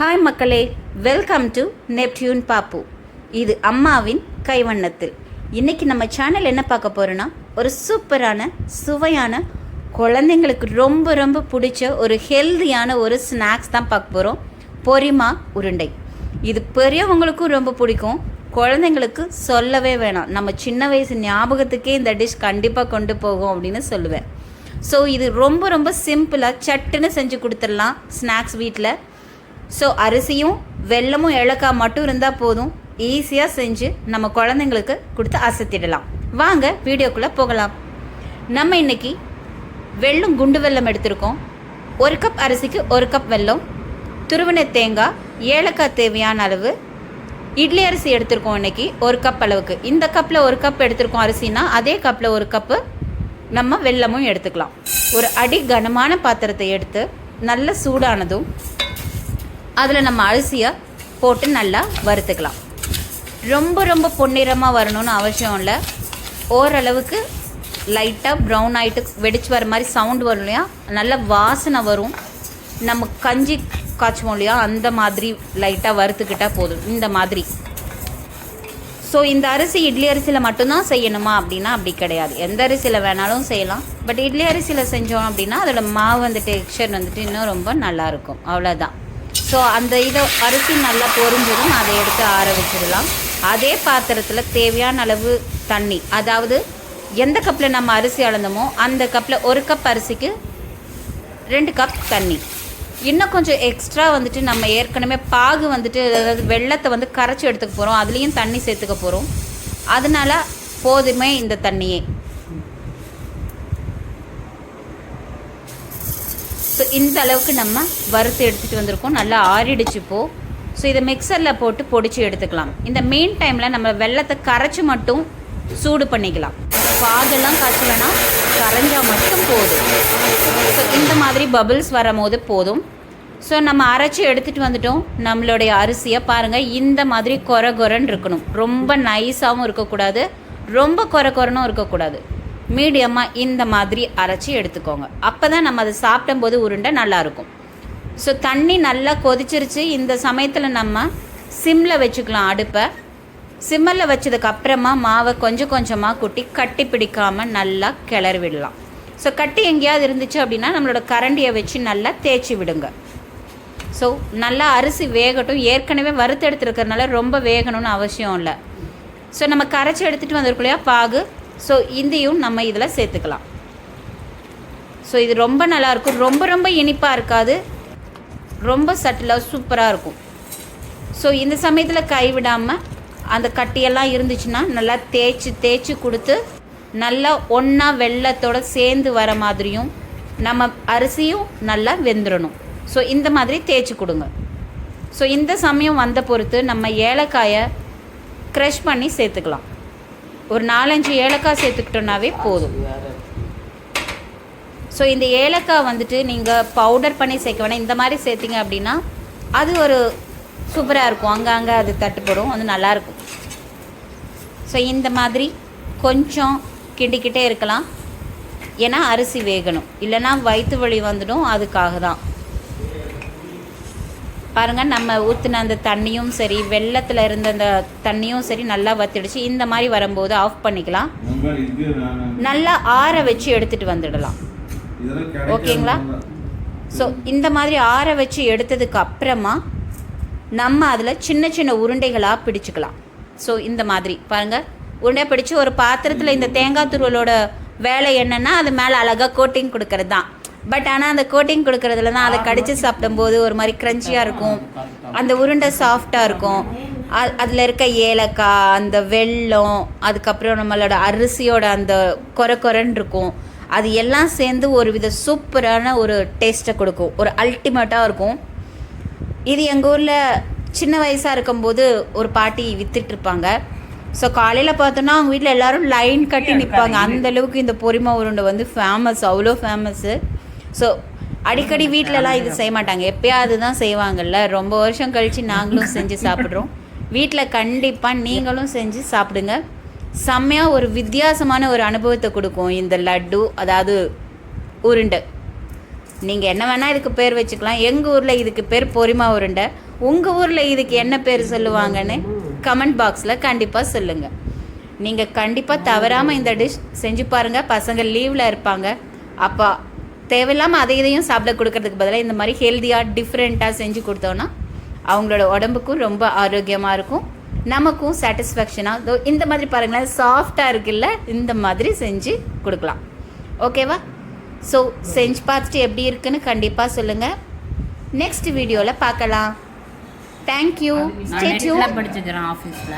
Hi மக்களே. Welcome to Neptune பாப்பு இது அம்மாவின் கைவண்ணத்தில். இன்றைக்கி நம்ம சேனல் என்ன பார்க்க போகிறோன்னா ஒரு சூப்பரான சுவையான குழந்தைங்களுக்கு ரொம்ப ரொம்ப பிடிச்ச ஒரு ஹெல்தியான ஒரு ஸ்நாக்ஸ் தான் பார்க்க போகிறோம் பொரிமா உருண்டை. இது பெரியவங்களுக்கும் ரொம்ப பிடிக்கும். குழந்தைங்களுக்கு சொல்லவே வேணாம். நம்ம சின்ன வயசு ஞாபகத்துக்கே இந்த டிஷ் கண்டிப்பாக கொண்டு போகும் அப்படின்னு சொல்லுவேன். ஸோ இது ரொம்ப ரொம்ப சிம்பிளாக சட்டுன்னு செஞ்சு கொடுத்துடலாம் ஸ்நாக்ஸ் வீட்டில் ஸோ அரிசியும் வெல்லமும் ஏலக்காய் மட்டும் இருந்தால் போதும். ஈஸியாக செஞ்சு நம்ம குழந்தைங்களுக்கு கொடுத்து அசத்திடலாம். வாங்க வீடியோக்குள்ளே போகலாம். நம்ம இன்னைக்கு வெல்லம் குண்டு வெல்லம் எடுத்திருக்கோம். ஒரு கப் அரிசிக்கு ஒரு கப் வெல்லம் துருவின தேங்காய் ஏலக்காய் தேவையான அளவு இட்லி அரிசி எடுத்திருக்கோம் இன்றைக்கி ஒரு கப் அளவுக்கு. இந்த கப்பில் ஒரு கப் எடுத்திருக்கோம் அரிசினா அதே கப்பில் ஒரு கப்பு நம்ம வெல்லமும் எடுத்துக்கலாம். ஒரு அடி கனமான பாத்திரத்தை எடுத்து நல்ல சூடானதும் அதில் நம்ம அரிசியை போட்டு நல்லா வறுத்துக்கலாம். ரொம்ப ரொம்ப பொன்னிறமாக வரணும்னு அவசியம் இல்லை. ஓரளவுக்கு லைட்டாக ப்ரௌன் ஆகிட்டு வெடிச்சு வர மாதிரி சவுண்ட் வரும் இல்லையா? நல்ல வாசனை வரும். நம்ம கஞ்சி காய்ச்சுவோம் இல்லையா? அந்த மாதிரி லைட்டாக வறுத்துக்கிட்டால் போதும். இந்த மாதிரி. ஸோ இந்த அரிசி இட்லி அரிசியில் மட்டும்தான் செய்யணுமா அப்படின்னா அப்படி கிடையாது. எந்த அரிசியில் வேணாலும் செய்யலாம். பட் இட்லி அரிசியில் செஞ்சோம் அப்படின்னா அதோட மாவு வந்துட்டு டெக்ஸ்சர் வந்துட்டு இன்னும் ரொம்ப நல்லாயிருக்கும் அவ்வளோதான் ஸோ அந்த இதை அரிசி நல்லா பொரிஞ்சதும் அதை எடுத்து ஆற வச்சிடலாம். அதே பாத்திரத்தில் தேவையான அளவு தண்ணி அதாவது எந்த கப்பில் நம்ம அரிசி அளந்தோமோ அந்த கப்பில் ஒரு கப் அரிசிக்கு ரெண்டு கப் தண்ணி. இன்னும் கொஞ்சம் எக்ஸ்ட்ரா வந்துட்டு நம்ம ஏற்கனவே பாகு வந்துட்டு அதாவது வெள்ளத்தை வந்து கரைச்சி எடுத்துக்க போகிறோம் அதுலேயும் தண்ணி சேர்த்துக்க போகிறோம் அதனால போதுமே இந்த தண்ணியே. ஸோ இந்த அளவுக்கு நம்ம வறுத்து எடுத்துகிட்டு வந்திருக்கோம். நல்லா ஆறிடுச்சு போ ஸோ இதை மிக்சரில் போட்டு பொடிச்சு எடுத்துக்கலாம். இந்த மெயின் டைமில் நம்ம வெள்ளத்தை கரைச்சி மட்டும் சூடு பண்ணிக்கலாம். பாகெல்லாம் காய்ச்சி கரைஞ்சால் மட்டும் போதும். ஸோ இந்த மாதிரி பபிள்ஸ் வரும்போது போதும். ஸோ நம்ம அரைச்சி எடுத்துகிட்டு வந்துட்டோம். நம்மளுடைய அரிசியை பாருங்கள் இந்த மாதிரி கொர கொரன்னு இருக்கணும். ரொம்ப நைஸாகவும் இருக்கக்கூடாது. ரொம்ப கொர கொரனும் இருக்கக்கூடாது. மீடியமாக இந்த மாதிரி அரைச்சி எடுத்துக்கோங்க. அப்போ தான் நம்ம அதை சாப்பிடும்போது உருண்டை நல்லாயிருக்கும் ஸோ தண்ணி நல்லா கொதிச்சிருச்சு. இந்த சமயத்தில் நம்ம சிம்மில் வச்சுக்கலாம் அடுப்பை. சிம்மரில் வச்சதுக்கு அப்புறமா மாவை கொஞ்சம் கொஞ்சமாக குட்டி கட்டி பிடிக்காமல் நல்லா கிளறி விடலாம். ஸோ கட்டி எங்கேயாவது இருந்துச்சு அப்படின்னா நம்மளோட கரண்டியை வச்சு நல்லா தேய்ச்சி விடுங்க. ஸோ நல்லா அரிசி வேகட்டும். ஏற்கனவே வறுத்து எடுத்துருக்கறனால ரொம்ப வேகணும்னு அவசியம் இல்லை. ஸோ நம்ம கரைச்சி எடுத்துகிட்டு வந்திருக்கோம் இல்லையா? பாகு. ஸோ இதையும் நம்ம இதில் சேர்த்துக்கலாம். ஸோ இது ரொம்ப நல்லாயிருக்கும் ரொம்ப ரொம்ப இனிப்பாக இருக்காது. ரொம்ப சட்டிலாக சூப்பராக இருக்கும். ஸோ இந்த சமயத்தில் கைவிடாமல் அந்த கட்டியெல்லாம் இருந்துச்சுன்னா நல்லா தேய்ச்சி தேய்ச்சி கொடுத்து நல்லா ஒன்றா வெள்ளத்தோடு சேர்ந்து வர மாதிரியும் நம்ம அரிசியும் நல்லா வெந்துடணும் ஸோ இந்த மாதிரி தேய்ச்சி கொடுங்க. ஸோ இந்த சமயம் வந்த பொறுத்து நம்ம ஏலக்காயை க்ரஷ் பண்ணி சேர்த்துக்கலாம். ஒரு நாலஞ்சு ஏலக்காய் சேர்த்துக்கிட்டோன்னாவே போதும். ஸோ இந்த ஏலக்காய் வந்துட்டு நீங்கள் பவுடர் பண்ணி சேர்க்க வேணாம். இந்த மாதிரி சேர்த்திங்க அப்படின்னா அது ஒரு சூப்பராக இருக்கும். அங்கங்கே அது தட்டுப்படும். அது நல்லாயிருக்கும் ஸோ இந்த மாதிரி கொஞ்சம் கிண்டிக்கிட்டே இருக்கலாம். ஏன்னா அரிசி வேகணும். இல்லைன்னா வயிற்று வலி வந்துடும். அதுக்காக தான் பாருங்கள் நம்ம ஊற்றின அந்த தண்ணியும் சரி வெள்ளத்தில் இருந்த அந்த தண்ணியும் சரி நல்லா வத்திடுச்சு. இந்த மாதிரி வரும்போது ஆஃப் பண்ணிக்கலாம். நல்லா ஆற வச்சு எடுத்துகிட்டு வந்துடலாம். ஓகேங்களா? ஸோ இந்த மாதிரி ஆற வச்சு எடுத்ததுக்கு அப்புறமா நம்ம அதில் சின்ன சின்ன உருண்டைகளாக பிடிச்சிக்கலாம். ஸோ இந்த மாதிரி. பாருங்கள் உருண்டை பிடிச்சி ஒரு பாத்திரத்தில் இந்த தேங்காய் துருவலோட வேலை என்னென்னா அது மேலே அழகாக கோட்டிங் கொடுக்கறது தான் பட் ஆனால் அந்த கோட்டிங் கொடுக்கறதுல தான் அதை கடித்து சாப்பிடும்போது ஒரு மாதிரி க்ரன்ச்சியாக இருக்கும். அந்த உருண்டை சாஃப்டாக இருக்கும். அதில் இருக்க ஏலக்காய் அந்த வெல்லம் அதுக்கப்புறம் நம்மளோட அரிசியோட அந்த கொர கொரன்னு இருக்கும். அது எல்லாம் சேர்ந்து ஒரு வித சூப்பரான ஒரு டேஸ்ட்டை கொடுக்கும். ஒரு அல்டிமேட்டாக இருக்கும். இது எங்கள் ஊரில் சின்ன வயசாக இருக்கும்போது ஒரு பாட்டி வித்துட்டு இருப்பாங்க. ஸோ காலையில் பார்த்தோன்னா அவங்க வீட்டில் எல்லோரும் லைன் கட்டி நிற்பாங்க அந்த அளவுக்கு இந்த பொரிமா உருண்டை வந்து ஃபேமஸ் அவ்வளோ ஃபேமஸ்ஸு ஸோ அடிக்கடி வீட்டிலலாம் இது செய்ய மாட்டாங்க. எப்பயாவது தான் செய்வாங்கல்ல. ரொம்ப வருஷம் கழித்து நாங்களும் செஞ்சு சாப்பிட்றோம். வீட்டில் கண்டிப்பாக நீங்களும் செஞ்சு சாப்பிடுங்க. செம்மையாக ஒரு வித்தியாசமான ஒரு அனுபவத்தை கொடுக்கும். இந்த லட்டு அதாவது உருண்டை. நீங்கள் என்ன வேணால் இதுக்கு பேர் வச்சுக்கலாம். எங்கள் ஊரில் இதுக்கு பேர் பொரிமா உருண்டை. உங்கள் ஊரில் இதுக்கு என்ன பேர் சொல்லுவாங்கன்னு கமெண்ட் பாக்ஸில் கண்டிப்பாக சொல்லுங்கள் நீங்கள் கண்டிப்பாக தவறாமல் இந்த டிஷ் செஞ்சு பாருங்கள் பசங்க லீவில் இருப்பாங்க. அப்போ தேவையில்லாமல் அதை இதையும் சாப்பிட கொடுக்கறதுக்கு பதிலாக இந்த மாதிரி ஹெல்த்தியாக டிஃப்ரெண்ட்டாக செஞ்சு கொடுத்தோன்னா அவங்களோட உடம்புக்கும் ரொம்ப ஆரோக்கியமாக இருக்கும். நமக்கும் சாட்டிஸ்ஃபேக்ஷனாக இந்த மாதிரி பாருங்களேன் சாஃப்டாக இருக்குல்ல இந்த மாதிரி செஞ்சு கொடுக்கலாம். ஓகேவா ஸோ செஞ்சு பார்த்துட்டு எப்படி இருக்குன்னு கண்டிப்பாக சொல்லுங்கள் நெக்ஸ்ட் வீடியோவில் பார்க்கலாம். தேங்க்யூ படிச்சுக்கிறேன் ஆஃபீஸில்